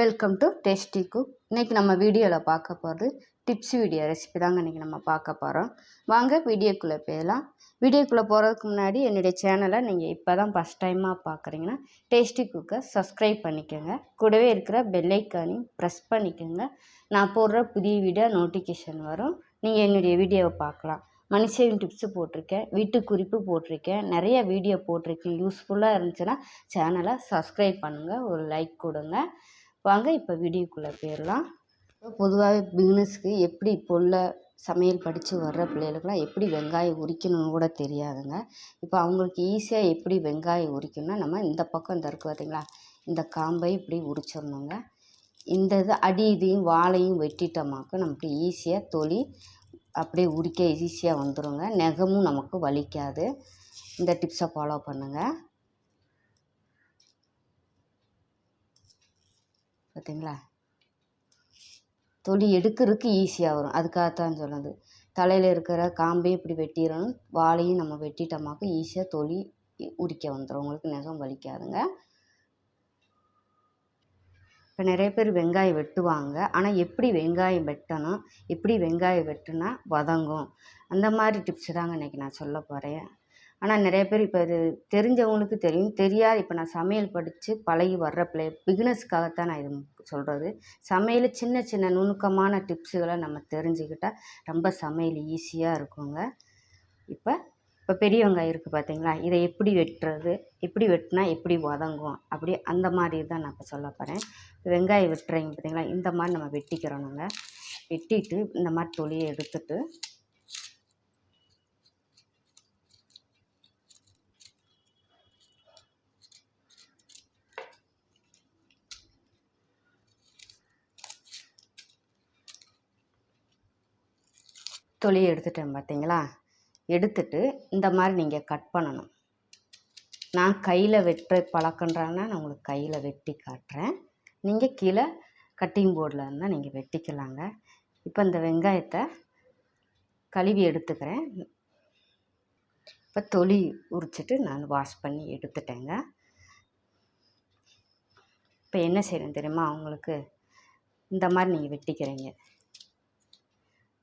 Welcome to tasty cook இன்றைக்கி நம்ம வீடியோவில் பார்க்க போகிறது டிப்ஸ் வீடியோ ரெசிபி தாங்க இன்றைக்கி நம்ம பார்க்க போகிறோம் வாங்க வீடியோக்குள்ளே போயிடலாம். வீடியோக்குள்ளே போகிறதுக்கு முன்னாடி என்னுடைய சேனலை நீங்கள் இப்போ தான் ஃபஸ்ட் டைமாக பார்க்குறீங்கன்னா டேஸ்டி குக்கை சப்ஸ்கிரைப் பண்ணிக்கோங்க. கூடவே இருக்கிற பெல்லைக்கானையும் ப்ரெஸ் பண்ணிக்கோங்க. நான் போடுற புதிய வீடியோ நோட்டிஃபிகேஷன் வரும். நீங்கள் என்னுடைய வீடியோவை பார்க்கலாம். மணி சேவிங் டிப்ஸு போட்டிருக்கேன் வீட்டு குறிப்பு போட்டிருக்கேன். நிறைய வீடியோ போட்டிருக்கேன். யூஸ்ஃபுல்லாக இருந்துச்சுன்னா சேனலை சப்ஸ்கிரைப் பண்ணுங்கள் ஒரு லைக் கொடுங்க. வாங்க இப்போ வீடியோக்குள்ளே போயிடலாம். பொதுவாகவே பிகினர்ஸ்க்கு எப்படி இப்போ உள்ள சமையல் படித்து வர்ற பிள்ளைகளுக்குலாம் எப்படி வெங்காயம் உரிக்கணும்னு கூட தெரியாதுங்க. இப்போ அவங்களுக்கு ஈஸியாக எப்படி வெங்காயம் உரிக்கணும்னா நம்ம இந்த பக்கம் இந்த இருக்குது பார்த்தீங்களா இந்த காம்பை இப்படி உரிச்சிடணுங்க. இந்த இது அடி இதையும் வாழையும் வெட்டிட்டோமாக்க நமக்கு ஈஸியாக தொலி அப்படியே உரிக்க ஈஸியாக வந்துடுங்க நெகமும் நமக்கு வலிக்காது. இந்த டிப்ஸை ஃபாலோ பண்ணுங்கள் பார்த்தீங்களா தொலி எடுக்கிறதுக்கு ஈஸியாக வரும். அதுக்காகத்தான் சொன்னது தலையில் இருக்கிற காம்பையும் இப்படி வெட்டிடணும் வாழையும் நம்ம வெட்டிட்டோமாக்க ஈஸியாக தொலி உரிக்க வந்துடும் உங்களுக்கு நெகம் வலிக்காதுங்க. இப்போ நிறைய பேர் வெங்காயம் வெட்டுவாங்க. ஆனால் எப்படி வெங்காயம் வெட்டணும்? எப்படி வெங்காயம் வெட்டினா வதங்கும்? அந்த மாதிரி டிப்ஸ் தாங்க இன்றைக்கி நான் சொல்ல போகிறேன் ஆனால் நிறைய பேர் இப்போ இது தெரிஞ்சவங்களுக்கு தெரியும். தெரியாது. இப்போ நான் சமையல் படித்து பழகி வர்ற பிள்ளை பிகினர்ஸ்க்காகத்தான் நான் இது சொல்கிறது சமையல் சின்ன சின்ன நுணுக்கமான டிப்ஸுகளை நம்ம தெரிஞ்சுக்கிட்டால் ரொம்ப சமையல் ஈஸியாக இருக்குங்க. இப்போ இப்போ பெரிய வெங்காயம் இருக்குது பார்த்தீங்களா இதை எப்படி வெட்டுறது? எப்படி வெட்டினா எப்படி வதங்கும் அப்படி அந்த மாதிரி தான் நான் இப்போ சொல்ல போகிறேன் வெங்காயம் வெட்டுறீங்க பார்த்தீங்களா இந்த மாதிரி நம்ம வெட்டிக்கிறோம் நாங்கள் வெட்டிட்டு இந்த மாதிரி தொலியை எடுத்துட்டு தொலியை எடுத்துட்டேன் பார்த்தீங்களா? எடுத்துட்டு இந்த மாதிரி நீங்கள் கட் பண்ணணும். நான் கையில் வெட்டுற பழக்கன்றேன்னா நான் உங்களுக்கு கையில் வெட்டி காட்டுறேன். நீங்கள் கீழே கட்டிங் போர்டில் இருந்தால் நீங்கள் வெட்டிக்கலாங்க. இப்போ இந்த வெங்காயத்தை கழுவி எடுத்துக்கிறேன். இப்போ தொலி உரிச்சிட்டு நான் வாஷ் பண்ணி எடுத்துட்டேங்க. இப்போ என்ன செய்யணும் தெரியுமா? அவங்களுக்கு இந்த மாதிரி நீங்கள் வெட்டிக்கிறீங்க.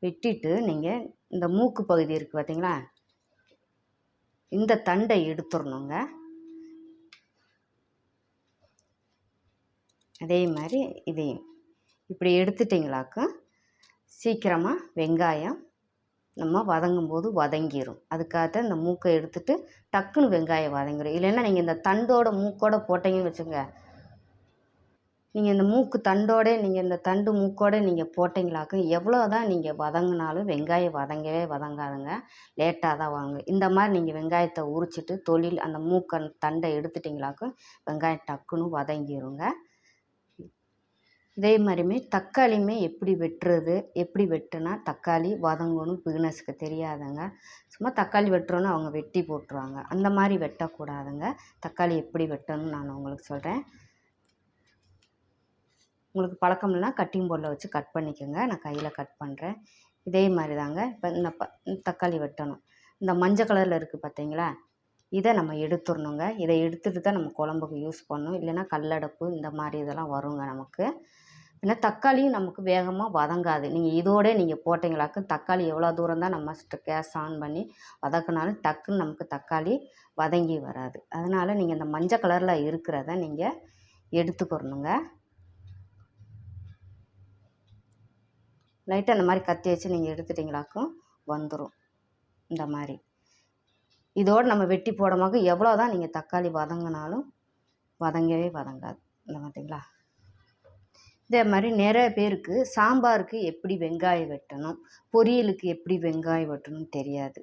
வெட்டிட்டு நீங்கள் இந்த மூக்கு பகுதி இருக்குது பார்த்தீங்களா இந்த தண்டை எடுத்துடணுங்க அதே மாதிரி இதையும். இப்படி எடுத்துட்டிங்களாக்கும் சீக்கிரமாக வெங்காயம் நம்ம வதங்கும் போது வதங்கிடும் அதுக்காகத்தான் இந்த மூக்கை எடுத்துட்டு டக்குன்னு வெங்காயம் வதங்கிடும் இல்லைன்னா நீங்கள் இந்த தண்டோட மூக்கோட போட்டீங்கன்னு வச்சுங்க நீங்கள் இந்த மூக்கு தண்டோடே நீங்கள் இந்த தண்டு மூக்கோட நீங்கள் போட்டிங்களாக்கும் எவ்வளோ தான் நீங்கள் வதங்கினாலும் வெங்காயம் வதங்கவே வதங்காதுங்க. லேட்டாக தான் வாங்க. இந்த மாதிரி நீங்கள் வெங்காயத்தை உரிச்சிட்டு தொழில் அந்த மூக்கன் தண்டை எடுத்துட்டிங்களாக்கும் வெங்காயம் டக்குன்னு வதங்கிடுங்க இதே மாதிரியுமே தக்காளியுமே எப்படி வெட்டுறது எப்படி வெட்டுனா தக்காளி வதங்கணும் பிகினர்ஸ்க்கு தெரியாதுங்க. சும்மா தக்காளி வெட்டுறோன்னு அவங்க வெட்டி போட்டுருவாங்க. அந்த மாதிரி வெட்டக்கூடாதுங்க. தக்காளி எப்படி வெட்டணும்னு நான் உங்களுக்கு சொல்கிறேன் உங்களுக்கு பழக்கம் இல்லைன்னா கட்டிங் போர்டில் வச்சு கட் பண்ணிக்கோங்க. நான் கையில் கட் பண்ணுறேன் இதே மாதிரி தாங்க இப்போ இந்த ப தக்காளி வெட்டணும். இந்த மஞ்சள் கலரில் இருக்குது பார்த்தீங்களா இதை நம்ம எடுத்துடணுங்க. இதை எடுத்துகிட்டு தான் நம்ம குழம்புக்கு யூஸ் பண்ணணும். இல்லைன்னா கல்லடப்பு இந்த மாதிரி இதெல்லாம் வருங்க நமக்கு. ஏன்னா தக்காளியும் நமக்கு வேகமாக வதங்காது. நீங்கள் இதோட நீங்கள் போட்டிங்களாக்கு தக்காளி எவ்வளோ தூரம் தான் நம்ம கேஸ் ஆன் பண்ணி வதக்கினாலும் டக்குன்னு நமக்கு தக்காளி வதங்கி வராது. அதனால் நீங்கள் இந்த மஞ்சள் கலரில் இருக்கிறத நீங்கள் எடுத்துக்கிறணுங்க லைட்டாக இந்த மாதிரி கத்தி வச்சு நீங்கள் எடுத்துட்டிங்களாக்கும் வந்துடும் இந்த மாதிரி. இதோடு நம்ம வெட்டி போடமாக எவ்வளோ தான் நீங்கள் தக்காளி வதங்கினாலும் வதங்கவே வதங்காது. இந்த பார்த்தீங்களா இதே மாதிரி நிறைய பேருக்கு சாம்பாருக்கு எப்படி வெங்காயம் வெட்டணும் பொரியலுக்கு எப்படி வெங்காயம் வெட்டணும்னு தெரியாது.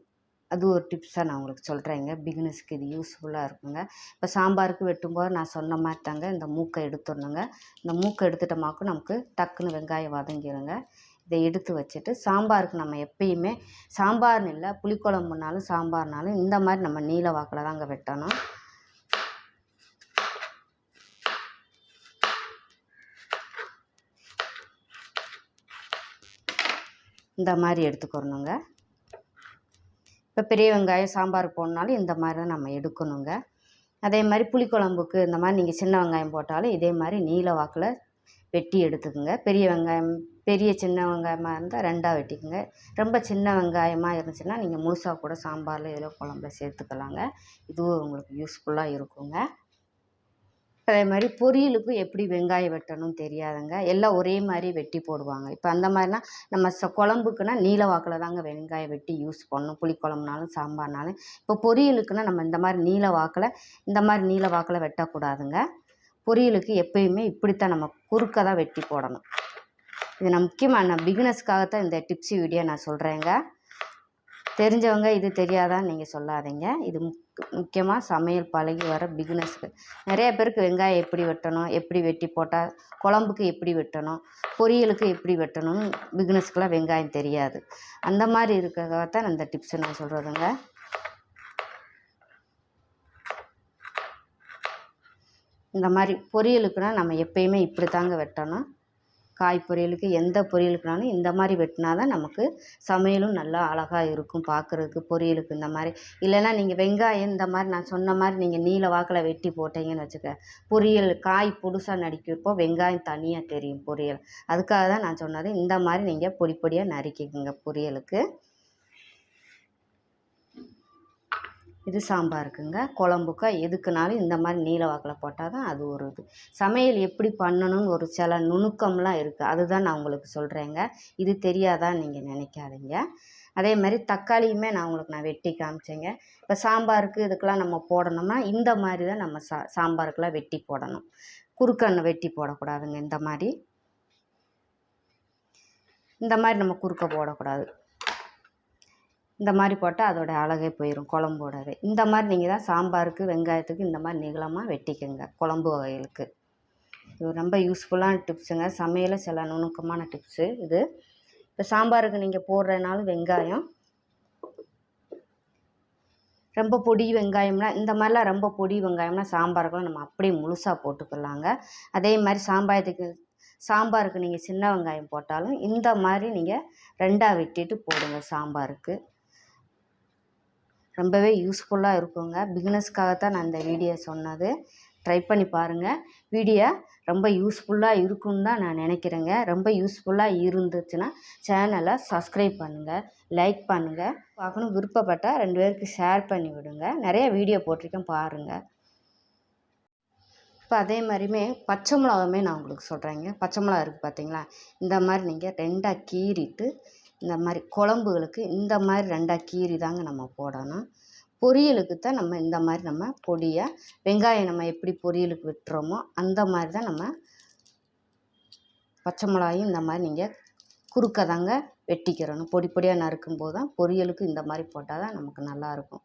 அது ஒரு டிப்ஸாக நான் உங்களுக்கு சொல்கிறேங்க பிகினஸ்க்கு இது யூஸ்ஃபுல்லாக இருக்குங்க. இப்போ சாம்பாருக்கு வெட்டும்போது நான் சொன்ன மாதிரி தாங்க இந்த மூக்கை எடுத்துடணுங்க. இந்த மூக்கை எடுத்துட்டோமாக்கும் நமக்கு டக்குன்னு வெங்காயம் வதங்கிடுங்க இதை எடுத்து வச்சுட்டு சாம்பாருக்கு நம்ம எப்பயுமே சாம்பார்னு இல்லை புளிக்குழம்புனாலும் சாம்பார்னாலும் இந்த மாதிரி நம்ம நீல வாக்கில் தாங்க வெட்டணும். இந்த மாதிரி எடுத்துக்கிறணுங்க இப்போ பெரிய வெங்காயம் சாம்பார் போடணுனாலும் இந்த மாதிரி தான் நம்ம எடுக்கணுங்க. அதே மாதிரி புளிக்குழம்புக்கு இந்த மாதிரி நீங்கள் சின்ன வெங்காயம் போட்டாலும் இதே மாதிரி நீல வாக்கில் வெட்டி எடுத்துக்கோங்க. பெரிய வெங்காயம் பெரிய சின்ன வெங்காயமாக இருந்தால் ரெண்டாக வெட்டிக்கோங்க. ரொம்ப சின்ன வெங்காயமாக இருந்துச்சுன்னா நீங்கள் முழுசாக கூட சாம்பாரில் இதில் குழம்புல சேர்த்துக்கலாங்க. இதுவும் உங்களுக்கு யூஸ்ஃபுல்லாக இருக்குங்க. அதே மாதிரி பொரியலுக்கு எப்படி வெங்காயம் வெட்டணும்னு தெரியாதுங்க. எல்லாம் ஒரே மாதிரி வெட்டி போடுவாங்க. இப்போ அந்த மாதிரினா நம்ம ச குழம்புக்குன்னா நீல வாக்கில் தாங்க வெங்காயம் வெட்டி யூஸ் பண்ணணும். புளிக்குழம்புனாலும் சாம்பார்னாலும். இப்போ பொரியலுக்குன்னா நம்ம இந்த மாதிரி நீல வாக்கில் இந்த மாதிரி நீல வாக்கில் வெட்டக்கூடாதுங்க. பொரியலுக்கு எப்பயுமே இப்படித்தான் நம்ம குறுக்க தான் வெட்டி போடணும். இது நான் முக்கியமாக நான் பிகினஸ்க்காகத்தான் இந்த டிப்ஸி வீடியோ நான் சொல்கிறேங்க தெரிஞ்சவங்க இது தெரியாதான்னு நீங்கள் சொல்லாதீங்க. இது முக் முக்கியமாக சமையல் பழகி வர பிகினஸ்க்கு நிறைய பேருக்கு வெங்காயம் எப்படி வெட்டணும் எப்படி வெட்டி போட்டால் குழம்புக்கு எப்படி வெட்டணும் பொரியலுக்கு எப்படி வெட்டணும்னு பிகினஸ்க்கெலாம் வெங்காயம் தெரியாது. அந்த மாதிரி இருக்கிறதாகத்தான் நான் இந்த டிப்ஸை நான் சொல்கிறதுங்க இந்த மாதிரி பொரியலுக்குனால் நம்ம எப்பயுமே இப்படி தாங்க வெட்டணும். காய் பொரியலுக்கு எந்த பொரியலுக்குனாலும் இந்த மாதிரி வெட்டினா தான் நமக்கு சமையலும் நல்லா அழகாக இருக்கும் பார்க்குறதுக்கு பொரியலுக்கு இந்த மாதிரி. இல்லைன்னா நீங்கள் வெங்காயம் இந்த மாதிரி நான் சொன்ன மாதிரி நீங்கள் நீல வாக்கில் வெட்டி போட்டீங்கன்னு வச்சுக்க பொரியல் காய் புதுசாக நடிக்கிறப்போ வெங்காயம் தனியாக தெரியும் பொரியல். அதுக்காக தான் நான் சொன்னது இந்த மாதிரி நீங்கள் பொடி பொடியாக நறுக்கிக்கோங்க பொரியலுக்கு. இது சாம்பாருக்குங்க. குழம்புக்கா எதுக்குனாலும் இந்த மாதிரி நீல வாக்கில் போட்டால் தான் அது ஒரு இது. சமையல் எப்படி பண்ணணும்னு ஒரு சில நுணுக்கம்லாம் இருக்குது அதுதான் நான் உங்களுக்கு சொல்கிறேங்க இது தெரியாதான்னு நீங்கள் நினைக்காதீங்க. அதே மாதிரி தக்காளியுமே நான் உங்களுக்கு நான் வெட்டி காமிச்சேங்க. இப்போ சாம்பாருக்கு இதுக்கெல்லாம் நம்ம போடணும்னா இந்த மாதிரி தான் நம்ம சா சாம்பாருக்கெல்லாம் வெட்டி போடணும். குறுக்கண்ணை வெட்டி போடக்கூடாதுங்க இந்த மாதிரி. இந்த மாதிரி நம்ம குறுக்க போடக்கூடாது. இந்த மாதிரி போட்டால் அதோட அழகே போயிடும் குழம்போடவே இந்த மாதிரி நீங்கள் தான் சாம்பாருக்கு வெங்காயத்துக்கு இந்த மாதிரி நீளமாக வெட்டிக்கோங்க குழம்பு வகைகளுக்கு. இது ரொம்ப யூஸ்ஃபுல்லான டிப்ஸுங்க சமையலில் சில நுணுக்கமான டிப்ஸு இது. இப்போ சாம்பாருக்கு நீங்கள் போடுறதுனாலும் வெங்காயம். ரொம்ப பொடி வெங்காயம்னா இந்த மாதிரிலாம் ரொம்ப பொடி வெங்காயம்னா சாம்பாருக்குலாம் நம்ம அப்படியே முழுசாக போட்டுக்கலாங்க. அதே மாதிரி சாம்பாரத்துக்கு சாம்பாருக்கு நீங்கள் சின்ன வெங்காயம் போட்டாலும் இந்த மாதிரி நீங்கள் ரெண்டாக வெட்டிட்டு போடுங்க சாம்பாருக்கு. ரொம்பவே யூஸ்ஃபுல்லாக இருக்குங்க. பிகினஸ்க்காகத்தான் நான் இந்த வீடியோ சொன்னது. ட்ரை பண்ணி பாருங்கள் வீடியோ ரொம்ப யூஸ்ஃபுல்லாக இருக்குன்னு தான் நான் நினைக்கிறேங்க. ரொம்ப யூஸ்ஃபுல்லாக இருந்துச்சுன்னா சேனலை சப்ஸ்கிரைப் பண்ணுங்கள் லைக் பண்ணுங்கள் பார்க்கணும். விருப்பப்பட்டால் ரெண்டு பேருக்கு ஷேர் பண்ணி விடுங்க. நிறைய வீடியோ போட்டிருக்கேன் பாருங்கள் இப்போ அதே மாதிரியுமே பச்சை மிளகாவுமே நான் உங்களுக்கு சொல்கிறேங்க பச்சை மிளகா இருக்குது பார்த்தீங்களா இந்த மாதிரி நீங்கள் ரெண்டாக கீறிட்டு இந்த மாதிரி குழம்புகளுக்கு இந்த மாதிரி ரெண்டாக கீறி தாங்க நம்ம போடணும். பொரியலுக்கு தான் நம்ம இந்த மாதிரி நம்ம பொடியாக வெங்காயம் நம்ம எப்படி பொரியலுக்கு வெட்டுறோமோ அந்த மாதிரி தான் நம்ம பச்சை மிளகாயும் இந்த மாதிரி நீங்கள் குறுக்க தாங்க வெட்டிக்கிறணும். பொடி பொடியாக நறுக்கும் போது தான் பொரியலுக்கு இந்த மாதிரி போட்டால் தான் நமக்கு நல்லாயிருக்கும்